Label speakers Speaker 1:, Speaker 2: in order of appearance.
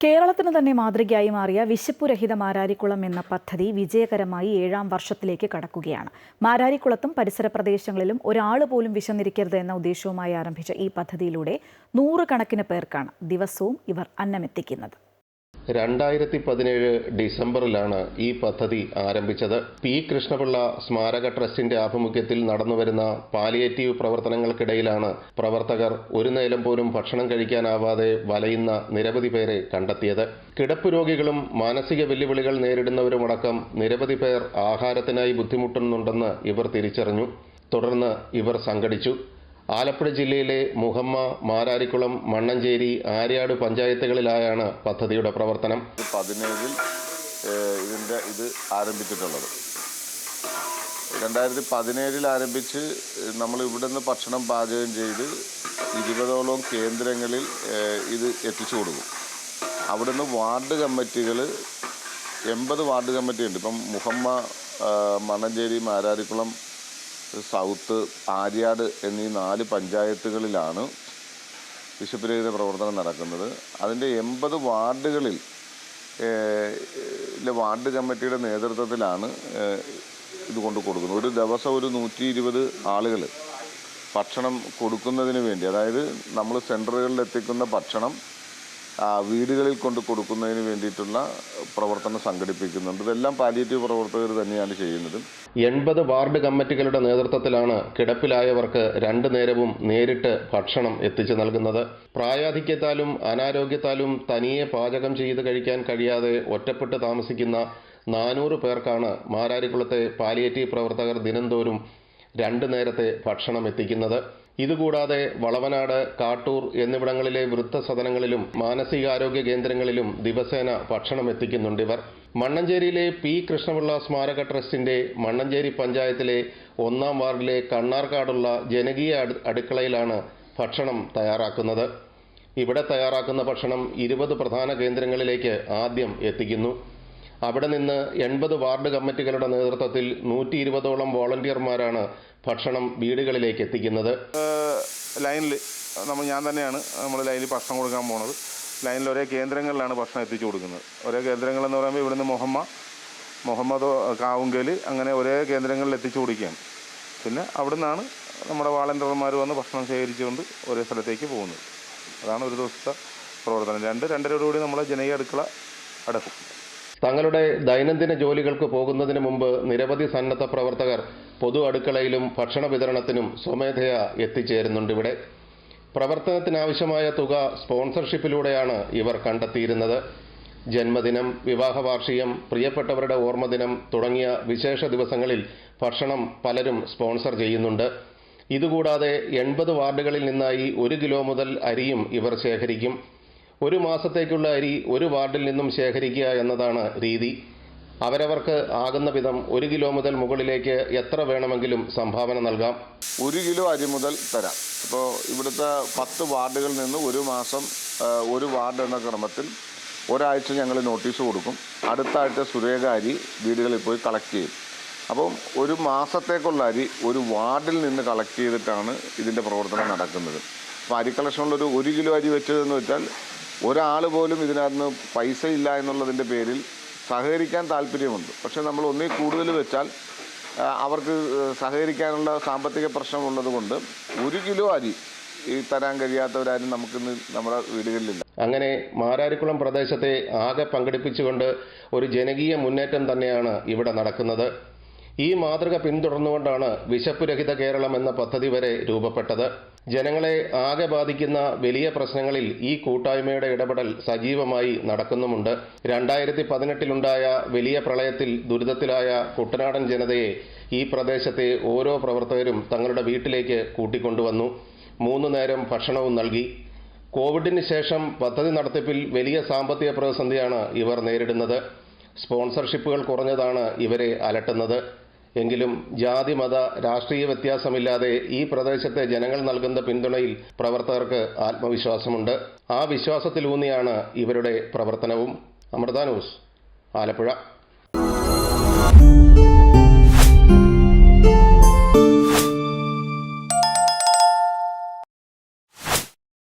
Speaker 1: കേരളത്തിന് തന്നെ മാതൃകയായി മാറിയ വിശപ്പുരഹിത മാരാരിക്കുളം എന്ന പദ്ധതി വിജയകരമായി ഏഴാം വർഷത്തിലേക്ക് കടക്കുകയാണ്. മാരാരിക്കുളത്തും പരിസര പ്രദേശങ്ങളിലും ഒരാൾ പോലും വിശന്നിരിക്കരുത് എന്ന ഉദ്ദേശവുമായി ആരംഭിച്ച ഈ പദ്ധതിയിലൂടെ നൂറുകണക്കിന് പേർക്കാണ് ദിവസവും ഇവർ അന്നമെത്തിക്കുന്നത്.
Speaker 2: രണ്ടായിരത്തി പതിനേഴ് ഡിസംബറിലാണ് ഈ പദ്ധതി ആരംഭിച്ചത്. പി. കൃഷ്ണപിള്ള സ്മാരക ട്രസ്റ്റിന്റെ ആഭിമുഖ്യത്തിൽ നടന്നുവരുന്ന പാലിയേറ്റീവ് പ്രവർത്തനങ്ങൾക്കിടയിലാണ് പ്രവർത്തകർ ഒരു നേരം പോലും ഭക്ഷണം കഴിക്കാനാവാതെ വലയുന്ന നിരവധി പേരെ കണ്ടെത്തിയത്. കിടപ്പ് രോഗികളും മാനസിക വെല്ലുവിളികൾ നേരിടുന്നവരുമടക്കം നിരവധി പേർ ആഹാരത്തിനായി ബുദ്ധിമുട്ടുന്നുണ്ടെന്ന് ഇവർ തിരിച്ചറിഞ്ഞു. തുടർന്ന് ഇവർ സംഘടിച്ചു. ആലപ്പുഴ ജില്ലയിലെ മുഹമ്മ മാരാരിക്കുളം മണ്ണഞ്ചേരി ആര്യാട് പഞ്ചായത്തുകളിലായാണ് പദ്ധതിയുടെ പ്രവർത്തനം.
Speaker 3: പതിനേഴിൽ ഇതിന്റെ ഇത് ആരംഭിച്ചിട്ടുള്ളത്. രണ്ടായിരത്തി പതിനേഴിൽ ആരംഭിച്ച് നമ്മൾ ഇവിടെ നിന്ന് ഭക്ഷണം പാചകം ചെയ്ത് ഇരുപതോളം കേന്ദ്രങ്ങളിൽ ഇത് എത്തിച്ചു കൊടുക്കും. അവിടുന്ന് വാർഡ് കമ്മിറ്റികൾ എൺപത് വാർഡ് കമ്മിറ്റി ഉണ്ട് ഇപ്പം മുഹമ്മ മണ്ണഞ്ചേരി മാരാരിക്കുളം സൗത്ത് ആര്യാട് എന്നീ നാല് പഞ്ചായത്തുകളിലാണ് ബിഷപ്പ് രഹിത പ്രവർത്തനം നടക്കുന്നത്. അതിന്റെ എൺപത് വാർഡുകളിൽ വാർഡ് കമ്മിറ്റിയുടെ നേതൃത്വത്തിലാണ് ഇത് കൊണ്ട് കൊടുക്കുന്നത്. ഒരു ദിവസം ഒരു നൂറ്റി ഇരുപത് ആളുകൾ ഭക്ഷണം കൊടുക്കുന്നതിന് വേണ്ടി അതായത് നമ്മൾ സെന്ററുകളിൽ എത്തിക്കുന്ന ഭക്ഷണം വീടുകളിൽ കൊണ്ട് കൊടുക്കുന്നതിന് വേണ്ടിയിട്ടുള്ള പ്രവർത്തനം സംഘടിപ്പിക്കുന്നുണ്ട്. ഇതെല്ലാം പാലിയേറ്റീവ് പ്രവർത്തകർ തന്നെയാണ് ചെയ്യുന്നത്.
Speaker 2: എൺപത് വാർഡ് കമ്മിറ്റികളുടെ നേതൃത്വത്തിലാണ് കിടപ്പിലായവർക്ക് രണ്ടു നേരവും നേരിട്ട് ഭക്ഷണം എത്തിച്ചു നൽകുന്നത്. പ്രായാധിക്യത്താലും അനാരോഗ്യത്താലും തനിയെ പാചകം ചെയ്ത് കഴിക്കാൻ കഴിയാതെ ഒറ്റപ്പെട്ട് താമസിക്കുന്ന നാനൂറ് പേർക്കാണ് മാരാരിക്കുളത്തെ പാലിയേറ്റീവ് പ്രവർത്തകർ ദിനംതോറും രണ്ടു നേരത്തെ ഭക്ഷണം എത്തിക്കുന്നത്. ഇതുകൂടാതെ വളവനാട് കാട്ടൂർ എന്നിവിടങ്ങളിലെ വൃദ്ധസദനങ്ങളിലും മാനസികാരോഗ്യ കേന്ദ്രങ്ങളിലും ദിവസേന ഭക്ഷണം എത്തിക്കുന്നുണ്ട് ഇവർ. മണ്ണഞ്ചേരിയിലെ പി കൃഷ്ണപിള്ള സ്മാരക ട്രസ്റ്റിന്റെ മണ്ണഞ്ചേരി പഞ്ചായത്തിലെ ഒന്നാം വാർഡിലെ കണ്ണാർക്കാടുള്ള ജനകീയ അടു- അടുക്കളയിലാണ് ഭക്ഷണം തയ്യാറാക്കുന്നത്. ഇവിടെ തയ്യാറാക്കുന്ന ഭക്ഷണം ഇരുപത് പ്രധാന കേന്ദ്രങ്ങളിലേക്ക് ആദ്യം എത്തിക്കുന്നു. അവിടെ നിന്ന് എൺപത് വാർഡ് കമ്മിറ്റികളുടെ നേതൃത്വത്തിൽ നൂറ്റി ഇരുപതോളം വോളണ്ടിയർമാരാണ് ഭക്ഷണം വീടുകളിലേക്ക് എത്തിക്കുന്നത്.
Speaker 4: ലൈനിൽ നമ്മൾ ഞാൻ തന്നെയാണ് നമ്മൾ ലൈനിൽ ഭക്ഷണം കൊടുക്കാൻ പോണത്. ലൈനിൽ ഒരേ കേന്ദ്രങ്ങളിലാണ് ഭക്ഷണം എത്തിച്ചു കൊടുക്കുന്നത്. ഒരേ കേന്ദ്രങ്ങൾ എന്ന് പറയുമ്പോൾ ഇവിടുന്ന് മുഹമ്മ മുഹമ്മദ് കാവുങ്കൽ അങ്ങനെ ഒരേ കേന്ദ്രങ്ങളിൽ എത്തിച്ചു കൊടുക്കുകയാണ്. പിന്നെ അവിടുന്നാണ് നമ്മുടെ വാളണ്ടിയർമാർ വന്ന് ഭക്ഷണം ശേഖരിച്ചുകൊണ്ട് ഒരേ സ്ഥലത്തേക്ക് പോകുന്നത്. അതാണ് ഒരു ദിവസത്തെ പ്രവർത്തനം. രണ്ട് രണ്ടരയോടുകൂടി നമ്മളെ ജനകീയ അടുക്കള അടക്കും.
Speaker 2: തങ്ങളുടെ ദൈനംദിന ജോലികൾക്ക് പോകുന്നതിന് മുമ്പ് നിരവധി സന്നദ്ധ പ്രവർത്തകർ പൊതു അടുക്കളയിലും ഭക്ഷണ വിതരണത്തിനും സ്വമേധയാ എത്തിച്ചേരുന്നുണ്ട് ഇവിടെ. പ്രവർത്തനത്തിനാവശ്യമായ തുക സ്പോൺസർഷിപ്പിലൂടെയാണ് ഇവർ കണ്ടെത്തിയിരുന്നത്. ജന്മദിനം വിവാഹവാർഷികം പ്രിയപ്പെട്ടവരുടെ ഓർമ്മദിനം തുടങ്ങിയ വിശേഷ ദിവസങ്ങളിൽ ഭക്ഷണം പലരും സ്പോൺസർ ചെയ്യുന്നുണ്ട്. ഇതുകൂടാതെ എൺപത് വാർഡുകളിൽ നിന്നായി ഒരു കിലോ മുതൽ അരിയും ഇവർ ശേഖരിക്കും. ഒരു മാസത്തേക്കുള്ള അരി ഒരു വാർഡിൽ നിന്നും ശേഖരിക്കുക എന്നതാണ് രീതി. അവരവർക്ക് ആകുന്ന വിധം ഒരു കിലോ മുതൽ മുകളിലേക്ക് എത്ര വേണമെങ്കിലും സംഭാവന നൽകാം.
Speaker 3: ഒരു കിലോ അരി മുതൽ തരാം. ഇപ്പോൾ ഇവിടുത്തെ പത്ത് വാർഡുകളിൽ നിന്ന് ഒരു മാസം ഒരു വാർഡ് എന്ന ക്രമത്തിൽ ഒരാഴ്ച ഞങ്ങൾ നോട്ടീസ് കൊടുക്കും. അടുത്ത ആഴ്ച സുരേഖ അരി വീടുകളിൽ പോയി കളക്ട് ചെയ്യും. അപ്പം ഒരു മാസത്തേക്കുള്ള അരി ഒരു വാർഡിൽ നിന്ന് കളക്ട് ചെയ്തിട്ടാണ് ഇതിന്റെ പ്രവർത്തനം നടക്കുന്നത്. അപ്പോൾ അരി കളക്ഷനുള്ളൊരു ഒരു കിലോ അരി വെച്ചതെന്ന് വെച്ചാൽ ഒരാൾ പോലും ഇതിനകത്ത് പൈസ ഇല്ല എന്നുള്ളതിന്റെ പേരിൽ സഹകരിക്കാൻ താല്പര്യമുണ്ട്. പക്ഷേ നമ്മൾ ഒന്നിൽ കൂടുതൽ വെച്ചാൽ അവർക്ക് സഹകരിക്കാനുള്ള സാമ്പത്തിക പ്രശ്നമുള്ളത് കൊണ്ട് ഒരു കിലോ അരി ഈ തരാൻ കഴിയാത്തവരാരും നമുക്കിന്ന് നമ്മുടെ വീടുകളിലില്ല.
Speaker 2: അങ്ങനെ മാരാരിക്കുളം പ്രദേശത്തെ ആകെ പങ്കെടുപ്പിച്ചുകൊണ്ട് ഒരു ജനകീയ മുന്നേറ്റം തന്നെയാണ് ഇവിടെ നടക്കുന്നത്. ഈ മാതൃക പിന്തുടർന്നുകൊണ്ടാണ് വിശപ്പ് രഹിത കേരളം എന്ന പദ്ധതി വരെ രൂപപ്പെട്ടത്. ജനങ്ങളെ ആകെ ബാധിക്കുന്ന വലിയ പ്രശ്നങ്ങളിൽ ഈ കൂട്ടായ്മയുടെ ഇടപെടൽ സജീവമായി നടക്കുന്നുമുണ്ട്. രണ്ടായിരത്തി പതിനെട്ടിലുണ്ടായ വലിയ പ്രളയത്തിൽ ദുരിതത്തിലായ കുട്ടനാടൻ ജനതയെ ഈ പ്രദേശത്തെ ഓരോ പ്രവർത്തകരും തങ്ങളുടെ വീട്ടിലേക്ക് കൂട്ടിക്കൊണ്ടുവന്നു. മൂന്നു നേരം ഭക്ഷണവും നൽകി. കോവിഡിന് ശേഷം പദ്ധതി നടത്തിപ്പിൽ വലിയ സാമ്പത്തിക പ്രതിസന്ധിയാണ് ഇവർ നേരിടുന്നത്. സ്പോൺസർഷിപ്പുകൾ കുറഞ്ഞതാണ് ഇവരെ അലട്ടുന്നത്. എങ്കിലും ജാതി മത രാഷ്ട്രീയ വ്യത്യാസമില്ലാതെ ഈ പ്രദേശത്തെ ജനങ്ങൾ നൽകുന്ന പിന്തുണയിൽ പ്രവർത്തകർക്ക് ആത്മവിശ്വാസമുണ്ട്. ആ വിശ്വാസത്തിലൂന്നിയാണ് ഇവരുടെ പ്രവർത്തനവും. അമൃത ന്യൂസ് ആലപ്പുഴ.